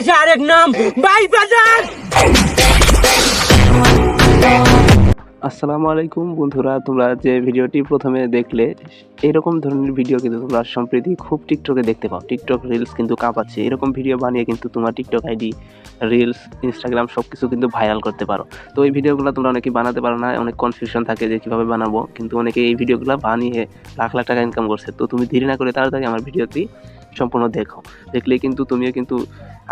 ভালোবাসা নাম বাইশ হাজার আসসালামু আলাইকুম বন্ধুরা, তোমরা যে ভিডিওটি প্রথমে দেখলে, এরকম ধরনের ভিডিও কিন্তু তোমরা সম্প্রতি খুব টিকটকে দেখতে পাও। টিকটক রিলস কিন্তু কাঁপাচ্ছে। এরকম ভিডিও বানিয়ে কিন্তু তোমার টিকটক আইডি রিলস ইনস্টাগ্রাম সব কিছু কিন্তু ভাইরাল করতে পারো। তো এই ভিডিওগুলো তোমরা অনেকেই বানাতে পারো না, অনেক কনফিউশন থাকে যে কীভাবে বানাবো। কিন্তু অনেকে এই ভিডিওগুলো বানিয়ে লাখ লাখ টাকা ইনকাম করছে। তো তুমি দেরি না করে তাড়াতাড়ি আমার ভিডিওটি সম্পূর্ণ দেখো। দেখলে কিন্তু তুমিও কিন্তু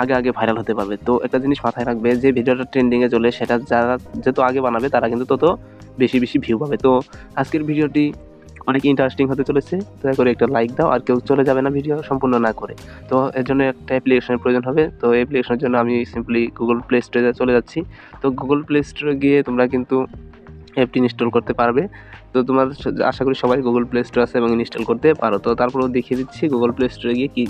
আগে আগে ভাইরাল হতে পারবে। তো একটা জিনিস মাথায় রাখবে যে ভিডিওটা ট্রেন্ডিংয়ে চলে, সেটা যারা যত আগে বানাবে, তারা কিন্তু তত বেশি বেশি ভিউ পাবে। তো আজকের ভিডিওটি অনেক ইন্টারেস্টিং হতে চলেছে। দয়া করে একটা লাইক দাও, আর কেউ চলে যাবে না ভিডিও সম্পূর্ণ না করে। তো এর জন্য একটা অ্যাপ্লিকেশনের প্রয়োজন হবে। তো অ্যাপ্লিকেশনের জন্য আমি সিম্পলি গুগল প্লে স্টোরে চলে যাচ্ছি। তো গুগল প্লে স্টোরে গিয়ে তোমরা কিন্তু অ্যাপটি ইনস্টল করতে পারবে। তো তোমার আশা করি সবাই গুগল প্লে স্টোর আছে এবং ইনস্টল করতে পারো। তো তারপরেও দেখিয়ে দিচ্ছি গুগল প্লে স্টোরে গিয়ে কি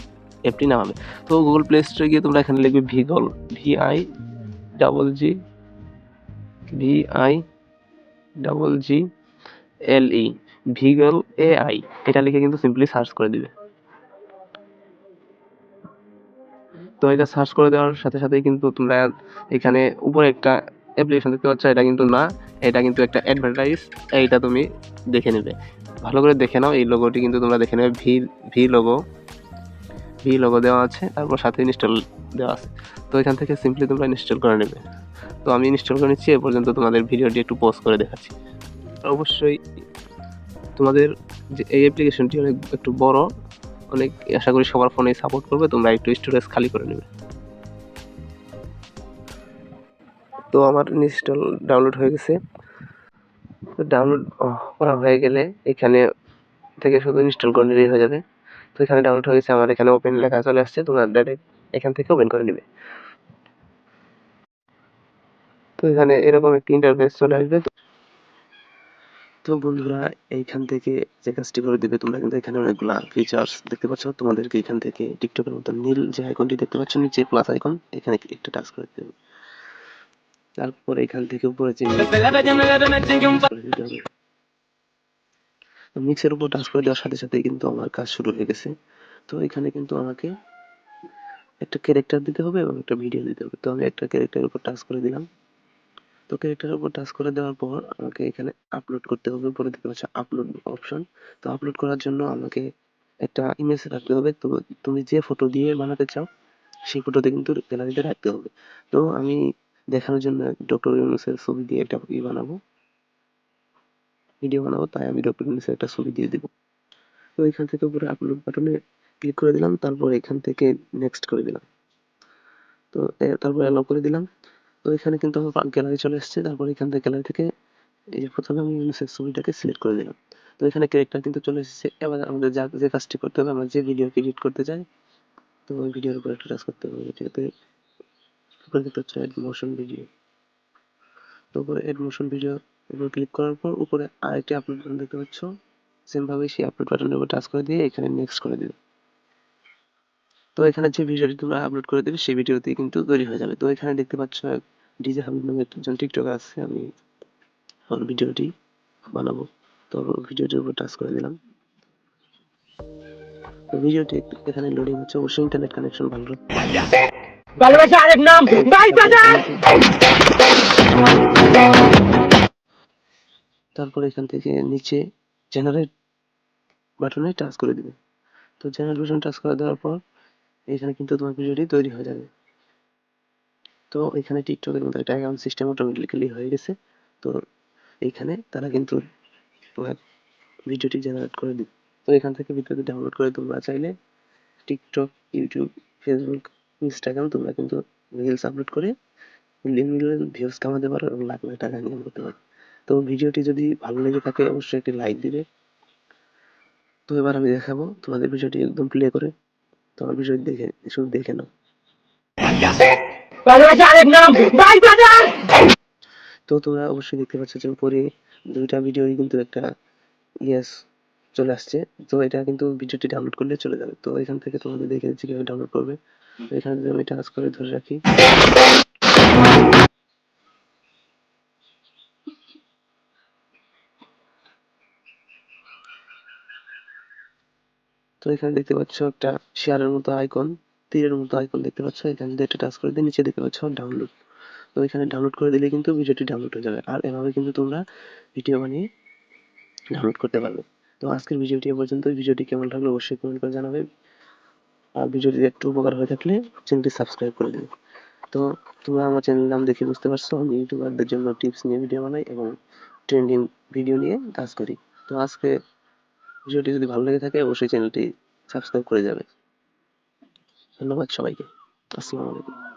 অ্যাপটি নামাবে। তো গুগল প্লে স্টোরে গিয়ে তোমরা এখানে লিখবে Viggle V I double G V I double G L E Viggle A I এটা লিখে কিন্তু সিম্পলি সার্চ করে দিবে। তো এটা সার্চ করে দেওয়ার সাথে সাথেই কিন্তু তোমরা এখানে উপরে একটা অ্যাপ্লিকেশন দেখতে পাচ্ছ, এটা কিন্তু না, এটা কিন্তু একটা অ্যাডভার্টাইজ এইটা তুমি দেখে নেবে। ভালো করে দেখে নাও, এই লোগোটি কিন্তু তোমরা দেখে নেবে V V logo V logo দেওয়া আছে, তারপর সাথে ইনস্টল দেওয়া আছে। তো এখান থেকে সিম্পলি তোমরা ইনস্টল করে নেবে। তো আমি ইনস্টল করে নিচ্ছি, এ পর্যন্ত তোমাদের ভিডিওটি একটু পোস্ট করে দেখাচ্ছি। অবশ্যই তোমাদের যে এই অ্যাপ্লিকেশনটি অনেক একটু বড়, অনেক আশা করি সবার ফোনে সাপোর্ট করবে, তোমরা একটু স্টোরেজ খালি করে নেবে। তো আমার ইনস্টল ডাউনলোড হয়ে গেছে। তো ডাউনলোড করা হয়ে গেলে এখানে থেকে শুধু ইনস্টল করে নিলেই হয়ে যাবে। তো এখানে ডাউনলোড হয়ে গেছে আমার এখানে ওপেন লেখা চলে আসছে তোমরা ডাইরেক্ট এখান থেকে ওপেন করে নেবে তো এখানে এরকম একটি ইন্টারফেস চলে আসবে তো বন্ধুরা এইখান থেকে যে কাজটি করে দিবে তোমরা কিন্তু এখানে অনেকগুলা ফিচার্স দেখতে পাচ্ছ তোমাদেরকে এখান থেকে টিকটকের মতো নীল যে আইকনটি দেখতে পাচ্ছ নিচে প্লাস আইকন এখানে একটা টাচ করে দিতে হবে তারপর এখান থেকে উপরে যে মিক্সের উপর টাচ করে দেওয়ার সাথে সাথে কিন্তু আমার কাজ শুরু হয়ে গেছে। তো এখানে কিন্তু আমাকে একটা ক্যারেক্টার দিতে হবে এবং একটা ভিডিও দিতে হবে। তো আমি একটা ক্যারেক্টারের উপর টাচ করে দিলাম। তো ক্যারেক্টারের উপর টাচ করে দেওয়ার পর আমাকে এখানে আপলোড করতে হবে। উপরে দেখতে পাচ্ছ আপলোড অপশন তো আপলোড করার জন্য আমাকে একটা ইমেজ রাখতে হবে। তো তুমি যে ফটো দিয়ে বানাতে চাও, সেই ফটোতে কিন্তু গ্যালারিতে রাখতে হবে। তো আমি দেখানোর জন্য ডক্টর ইউনুসের ছবি দিয়ে একটা ই বানাবো। ভিডিও বানাবো, তাই আমি ডক্টর ইউনুসের একটা ছবি দিয়ে দেবো। তো এখান থেকে উপরে আপলোড বাটনে ক্লিক করে দিলাম, তারপর এখান থেকে নেক্সট করে দিলাম। তো তারপর অ্যালাউ করে দিলাম। তো এখানে কিন্তু আমার গ্যালারি চলে এসেছে, তারপর এখান থেকে গ্যালারি থেকে এই যে প্রথমে আমি ইউনিসেফ ছবিটাকে সিলেক্ট করে দিলাম। তো এখানে ক্যারেক্টার কিন্তু চলে এসেছে। এবার আমাদের যা, যে কাজটি করতে হবে, আমরা যে ভিডিও এডিট করতে চাই, তো ওই ভিডিওর উপর একটা টাচ করতে হবে। এটাতে উপরে দেখতে হচ্ছে মোশন ভিডিও তো উপরে মোশন ভিডিও উপর ক্লিক করার পর উপরে আরেকটি আপলোড বাটন দেখতে পাচ্ছ। সেম ভাবে সেই আপলোড বাটনের উপর টাচ করে দিয়ে এখানে নেক্সট করে দিবে। তো এখানে যে ভিডিওটি তোমরা আপলোড করে দেবে, সেই ভিডিওতেই কিন্তু তৈরি হয়ে যাবে। তো এখানে দেখতে পাচ্ছ ডিজে হাবিব নামে একজন টিকটকার আছে, আমি আমার ভিডিওটি বানাবো। তো ভিডিওটির উপর টাচ করে দিলাম। তো ভিডিওটি এখানে লোডিং হচ্ছে, অবশ্যই ইন্টারনেট কানেকশন ভালো ভালোবাসা আরেক নাম তারপর এখান থেকে নিচে জেনারেট বাটনে টাচ করে দিবে। তো জেনারেট বাটন টাচ করে দেওয়ার পর এখানে কিন্তু তোমার ভিডিওটি তৈরি হয়ে যাবে। তো এখানে টিকটকের মধ্যে একটা অ্যাকাউন্ট সিস্টেম অটোমেটিক্যালি হয়ে গেছে। তো এইখানে তারা কিন্তু তোমার ভিডিওটি জেনারেট করে দিবে। তো এখান থেকে ভিডিওটি ডাউনলোড করে তোমরা চাইলে টিকটক ইউটিউব ফেসবুক ইনস্টাগ্রাম তোমরা কিন্তু রিলস আপলোড করে মিলিয়ন মিলিয়ন ভিউজ কামাতে পারো এবং লাখ লাখ টাকা ইনকাম করতে পারো। তো ভিডিওটি যদি ভালো লেগে থাকে, অবশ্যই একটি লাইক দিবে। তো এবার আমি দেখাবো তোমাদের ভিডিওটি একদম প্লে করে। তোমার ভিডিওটি দেখে, শুধু দেখে নাও। তো তোমরা অবশ্যই দেখতে পাচ্ছ যে উপরে দুইটা ভিডিওই কিন্তু একটা ইয়েস চলে আসছে। তো এটা কিন্তু ভিডিওটি ডাউনলোড করলে চলে যাবে। তো এখান থেকে তোমাদের দেখে দিচ্ছি কীভাবে ডাউনলোড করবে। এখানে আমি টাচ করে ধরে রাখি। তো এখানে দেখতে পাচ্ছ একটা শেয়ারের মতো আইকন, তীরের মতো আইকন দেখতে পাচ্ছ। এখানে যদি এটা টাচ করে দিয়ে নিচে দেখতে পাচ্ছ ডাউনলোড তো এখানে ডাউনলোড করে দিলে কিন্তু ভিডিওটি ডাউনলোড হয়ে যাবে। আর এভাবে কিন্তু তোমরা ভিডিও বানিয়ে ডাউনলোড করতে পারবে। তো আজকের ভিডিওটি এ পর্যন্ত। ভিডিওটি কেমন লাগল অবশ্যই কমেন্ট করে জানাবে। আর ভিডিওটি একটু উপকার হয়ে থাকলে চ্যানেলটি সাবস্ক্রাইব করে দেবে তো তোমরা আমার চ্যানেলের নাম দেখে বুঝতে পারছ, আমি ইউটিউবারদের জন্য টিপস নিয়ে ভিডিও বানাই এবং ট্রেন্ডিং ভিডিও নিয়ে কাজ করি। তো আজকে ভিডিওটি যদি ভালো লেগে থাকে অবশ্যই চ্যানেলটি সাবস্ক্রাইব করে যাবে। ধন্যবাদ সবাইকে। আসসালামু আলাইকুম।